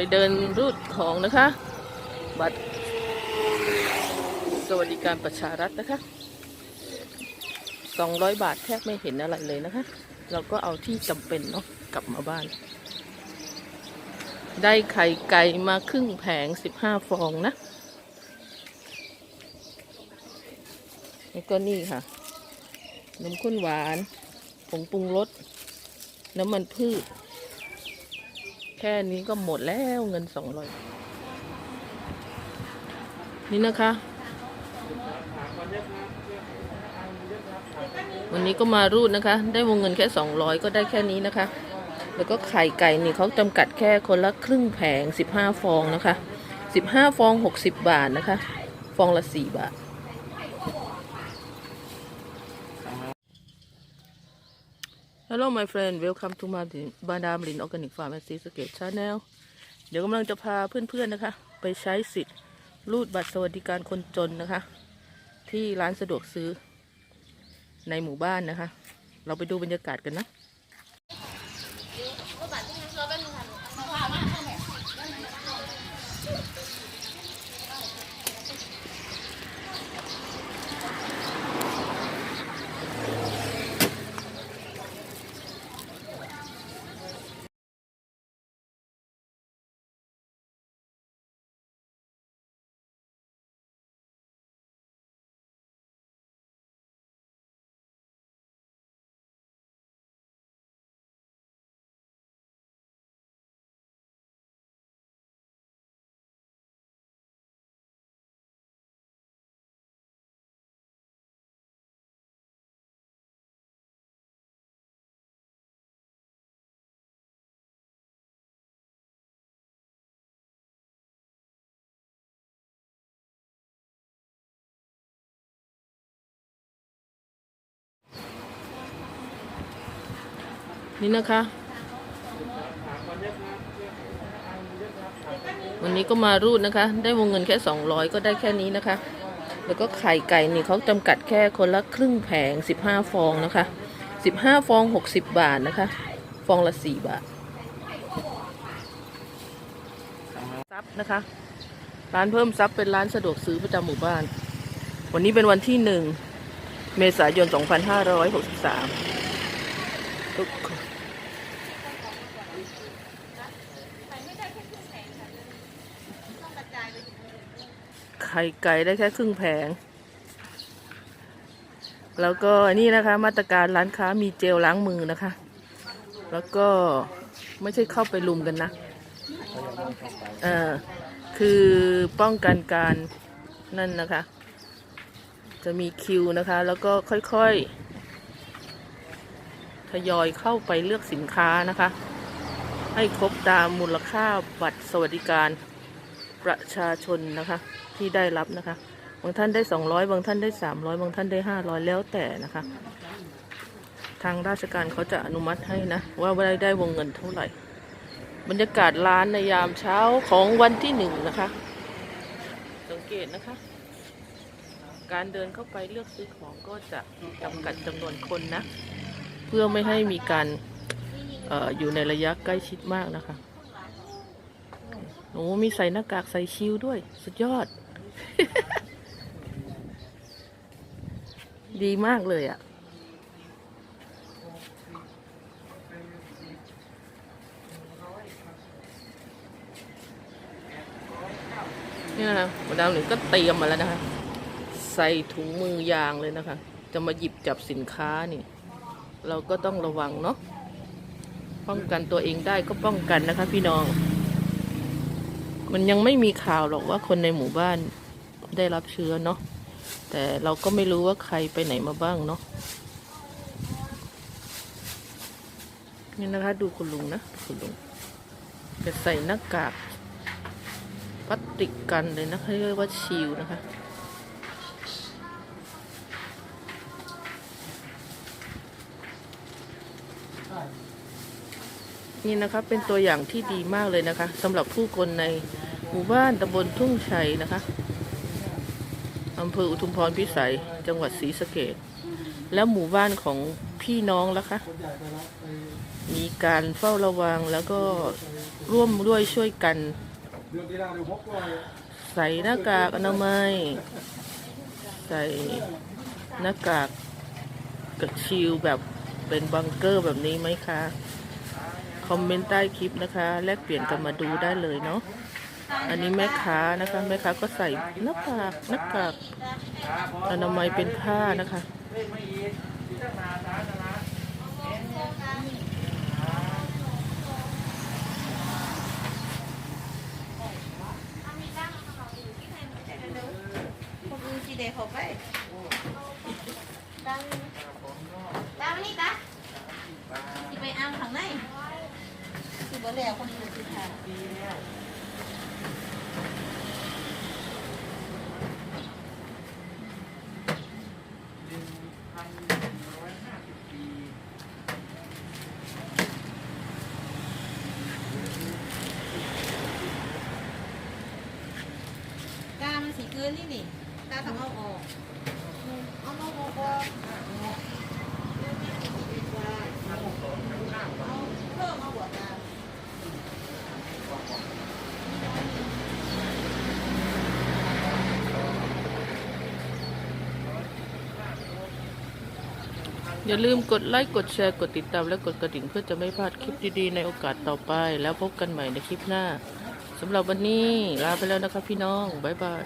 ไปเดินรูดของนะคะ บัตรสวัสดิการประชารัฐนะคะ200 บาทแทบไม่เห็นอะไรเลยนะคะ เราก็เอาที่จำเป็นเนาะกลับมาบ้าน ได้ไข่ไก่มาครึ่งแผง 15 ฟองนะ แล้วก็นี่ค่ะนมข้นหวาน ผงปรุงรส น้ำมันพืช แค่นี้ก็หมดแล้วเงินสองร้อยนี่นะคะ วันนี้ก็มารูดนะคะ ได้วงเงินแค่สองร้อยก็ได้แค่นี้นะคะ แล้วก็ไข่ไก่นี่เขาจำกัดแค่คนละครึ่งแผงสิบห้าฟองนะคะสิบห้าฟองหกสิบบาทนะคะ ฟองละสี่บาท Hello my friend welcome to my บาดามลินออร์แกนิกฟาร์มแอนด์ซีสเกตชาแนลเดี๋ยวกำลังจะพาเพื่อนๆนะคะ ไปใช้สิทธิ์รูดบัตรสวัสดิการคนจนนะคะ ที่ร้านสะดวกซื้อในหมู่บ้านนะคะ เราไปดูบรรยากาศกันนะ นี่นะคะ วันนี้ก็มารูดนะคะ ได้วงเงินแค่ 200 ก็ได้แค่นี้นะคะ แล้วก็ไข่ไก่นี่เขาจำกัดแค่คนละครึ่งแผง 15 ฟองนะคะ 15 ฟอง 60 บาทนะคะ ฟองละ 4 บาทซับนะคะ ร้านเพิ่มซับเป็นร้านสะดวกซื้อประจำหมู่บ้าน วันนี้เป็นวันที่1เมษายน 2563 ทุก ไข่ไก่ได้แค่ครึ่งแผง แล้วก็นี่นะคะมาตรการร้านค้ามีเจลล้างมือนะคะ แล้วก็ไม่ใช่เข้าไปลุมกันนะเออคือป้องกันการนั่นนะคะ จะมีคิวนะคะ แล้วก็ค่อยๆ ทยอยเข้าไปเลือกสินค้านะคะ ให้ครบตามมูลค่าบัตรสวัสดิการประชาชนนะคะ ที่ได้รับนะคะ บางท่านได้ 200 บางท่านได้ 300 บางท่านได้ 500 แล้วแต่นะคะ ทางราชการเขาจะอนุมัติให้นะ ว่าได้ได้วงเงินเท่าไหร่ บรรยากาศร้านในยามเช้าของวันที่หนึ่งนะคะ สังเกตนะคะ การเดินเข้าไปเลือกซื้อของก็จะจำกัดจำนวนคนนะ เพื่อไม่ให้มีการอออยู่ในระยะใกล้ชิดมากนะคะโอ้มีใส่หน้ากากใส่ชิลด้วย สุดยอด ดีมากเลยอะ่ะนี่นะคะมาดามหนึ่งก็เตรียมมาแล้วนะคะ ใส่ถุงมือยางเลยนะคะ จะมาหยิบจับสินค้านี่ เราก็ต้องระวังเนาะ ป้องกันตัวเองได้ก็ป้องกันนะคะพี่น้อง มันยังไม่มีข่าวหรอกว่าคนในหมู่บ้าน ได้รับเชื้อเนาะแต่เราก็ไม่รู้ว่าใครไปไหนมาบ้างเนาะนี่นะคะ ดูคุณลุงนะคุณลุงจะใส่หน้ากากพลาสติกกันเลยนะคะเรียกว่าชิลนะคะนี่นะคะเป็นตัวอย่างที่ดีมากเลยนะคะสำหรับผู้คนในหมู่บ้านตำบลทุ่งชัยนะคะ อำเภออุทุมพรพิสัย จังหวัดศรีสะเกษแล้วหมู่บ้านของพี่น้องล่ะคะ มีการเฝ้าระวังแล้วก็ร่วมด้วยช่วยกัน ใส่หน้ากากอนามัย ใส่หน้ากากกับชิลแบบเป็นบังเกอร์แบบนี้ไหมคะ คอมเมนต์ใต้คลิปนะคะ แลกเปลี่ยนกันมาดูได้เลยเนาะ อันนี้แม่ค้านะคะแม่ค้าก็ใส่หน้ากากหน้ากากอนามัยเป็นผ้านะคะคนอื่นสิเดเขาไปดังดังนี่กะสิไปอ้างข้างในสิบ่แล้วคนอื่นสิค่ะกามันสีเกินนี่นี่ตาต้องเอาออกเอาเอาออกก่อนเอาเพิ่มเอาหัวตาอย่าลืมกดไลค์ กดแชร์ กดติดตาม และกดกระดิ่งเพื่อจะไม่พลาดคลิปดีๆ ในโอกาสต่อไป แล้วพบกันใหม่ในคลิปหน้าสำหรับวันนี้ลาไปแล้วนะคะพี่น้อง บ๊ายบาย